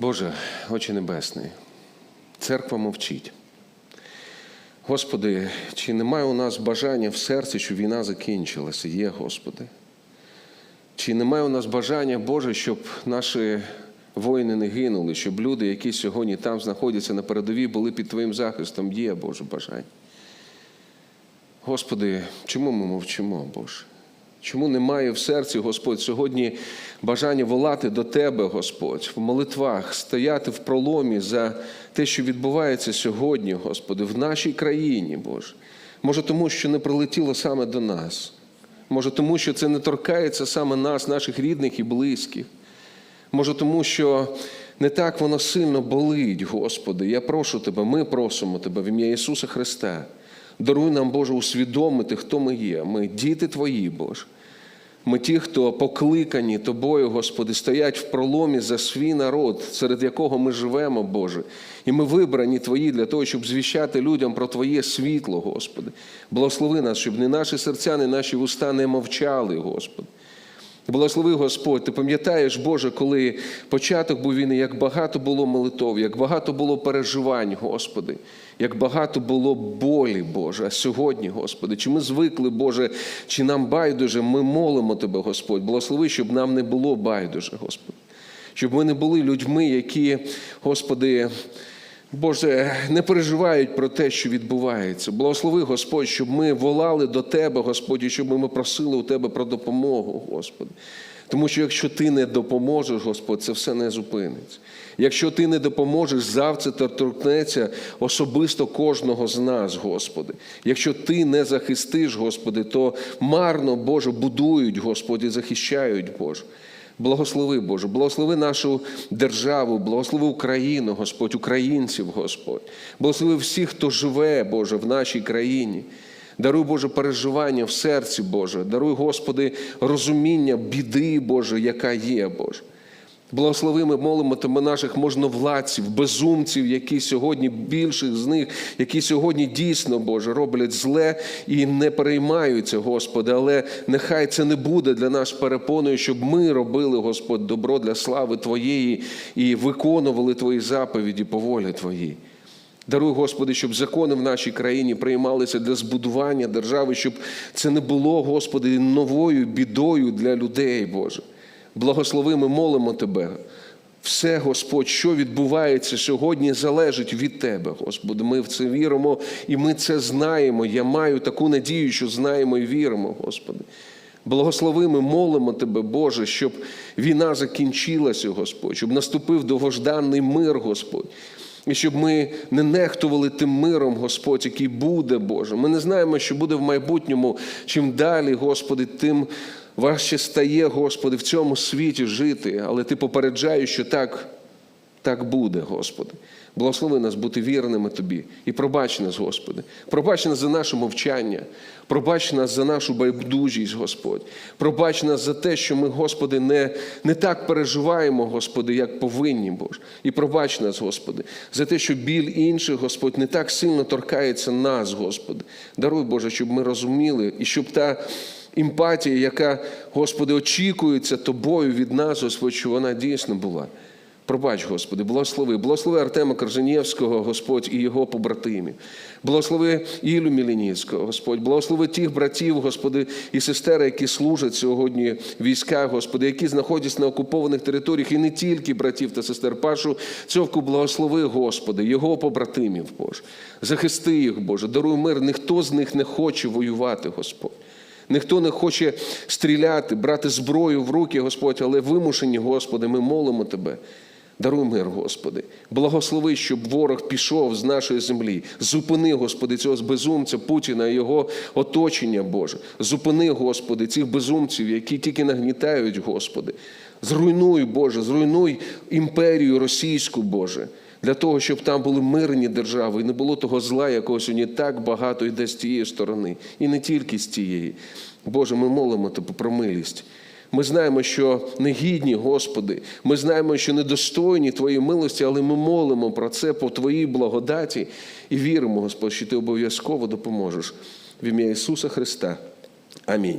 Боже, Отче Небесний, церква мовчить. Господи, чи немає у нас бажання в серці, щоб війна закінчилася? Є, Господи. Чи немає у нас бажання, Боже, щоб наші воїни не гинули, щоб люди, які сьогодні там знаходяться на передовій, були під Твоїм захистом? Є, Боже, бажання. Господи, чому ми мовчимо, Боже? Чому немає в серці, Господь, сьогодні бажання волати до Тебе, Господь, в молитвах, стояти в проломі за те, що відбувається сьогодні, Господи, в нашій країні, Боже. Може, тому що не прилетіло саме до нас. Може, тому що це не торкається саме нас, наших рідних і близьких. Може, тому що не так воно сильно болить, Господи. Я прошу Тебе, ми просимо Тебе в ім'я Ісуса Христа. Даруй нам, Боже, усвідомити, хто ми є. Ми діти Твої, Боже. Ми ті, хто покликані Тобою, Господи, стоять в проломі за свій народ, серед якого ми живемо, Боже. І ми вибрані Твої для того, щоб звіщати людям про Твоє світло, Господи. Благослови нас, щоб не наші серця, не наші вуста не мовчали, Господи. Благослови Господь, ти пам'ятаєш, Боже, коли початок був війни, як багато було молитов, як багато було переживань, Господи, як багато було болі, Боже. А сьогодні, Господи, чи ми звикли, Боже, чи нам байдуже, ми молимо Тебе, Господь. Благослови, щоб нам не було байдуже, Господи. Щоб ми не були людьми, які, Господи, Боже, не переживають про те, що відбувається. Благослови, Господь, щоб ми волали до Тебе, Господь, і щоб ми просили у Тебе про допомогу, Господи. Тому що якщо ти не допоможеш, Господь, це все не зупиниться. Якщо ти не допоможеш, завтра це торкнеться особисто кожного з нас, Господи. Якщо ти не захистиш, Господи, то марно, Боже, будують, Господи, захищають, Боже. Благослови, Боже, благослови нашу державу, благослови Україну, Господь, українців, Господь. Благослови всіх, хто живе, Боже, в нашій країні. Даруй, Боже, переживання в серці, Боже. Даруй, Господи, розуміння біди, Боже, яка є, Боже. Благослови, ми молимо тебе наших можновладців, безумців, які сьогодні більших з них, які сьогодні дійсно, Боже, роблять зле і не переймаються, Господи, але нехай це не буде для нас перепоною, щоб ми робили, Господь, добро для слави Твоєї і виконували Твої заповіді по волі Твоїй. Даруй, Господи, щоб закони в нашій країні приймалися для збудування держави, щоб це не було, Господи, новою бідою для людей, Боже. Благослови, ми молимо Тебе. Все, Господь, що відбувається сьогодні, залежить від Тебе, Господи. Ми в це віримо і ми це знаємо. Я маю таку надію, що знаємо і віримо, Господи. Благослови, ми молимо Тебе, Боже, щоб війна закінчилася, Господь, щоб наступив довгожданий мир, Господь. І щоб ми не нехтували тим миром, Господь, який буде, Боже. Ми не знаємо, що буде в майбутньому. Чим далі, Господи, тим важче стає, Господи, в цьому світі жити. Але Ти попереджаєш, що так, так буде, Господи. Благослови нас бути вірними Тобі. І пробач нас, Господи. Пробач нас за наше мовчання. Пробач нас за нашу байдужість, Господь. Пробач нас за те, що ми, Господи, не, не так переживаємо, Господи, як повинні, Боже. І пробач нас, Господи, за те, що біль інших, Господь, не так сильно торкається нас, Господи. Даруй, Боже, щоб ми розуміли і щоб та. Емпатія, яка, Господи, очікується Тобою від нас, Господь, що вона дійсно була. Пробач, Господи, благослови, благослови Артема Корженєвського, Господь, і його побратимів. Благослови Ілю Мілініцького, Господь, благослови тих братів, Господи, і сестер, які служать сьогодні в військах, Господи, які знаходяться на окупованих територіях, і не тільки братів та сестер. Пашу цьовку благослови, Господи, його побратимів, Боже. Захисти їх, Боже, даруй мир. Ніхто з них не хоче воювати, Господь. Ніхто не хоче стріляти, брати зброю в руки, Господь, але вимушені, Господи, ми молимо Тебе. Даруй мир, Господи. Благослови, щоб ворог пішов з нашої землі. Зупини, Господи, цього безумця Путіна і його оточення, Боже. Зупини, Господи, цих безумців, які тільки нагнітають, Господи. Зруйнуй, Боже, зруйнуй імперію російську, Боже. Для того, щоб там були мирні держави і не було того зла, якого сьогодні так багато йде з тієї сторони, і не тільки з тієї. Боже, ми молимо Тебе про милість. Ми знаємо, що негідні, Господи, ми знаємо, що недостойні Твоєї милості, але ми молимо про це по Твоїй благодаті і віримо, Господь, що Ти обов'язково допоможеш. В ім'я Ісуса Христа. Амінь.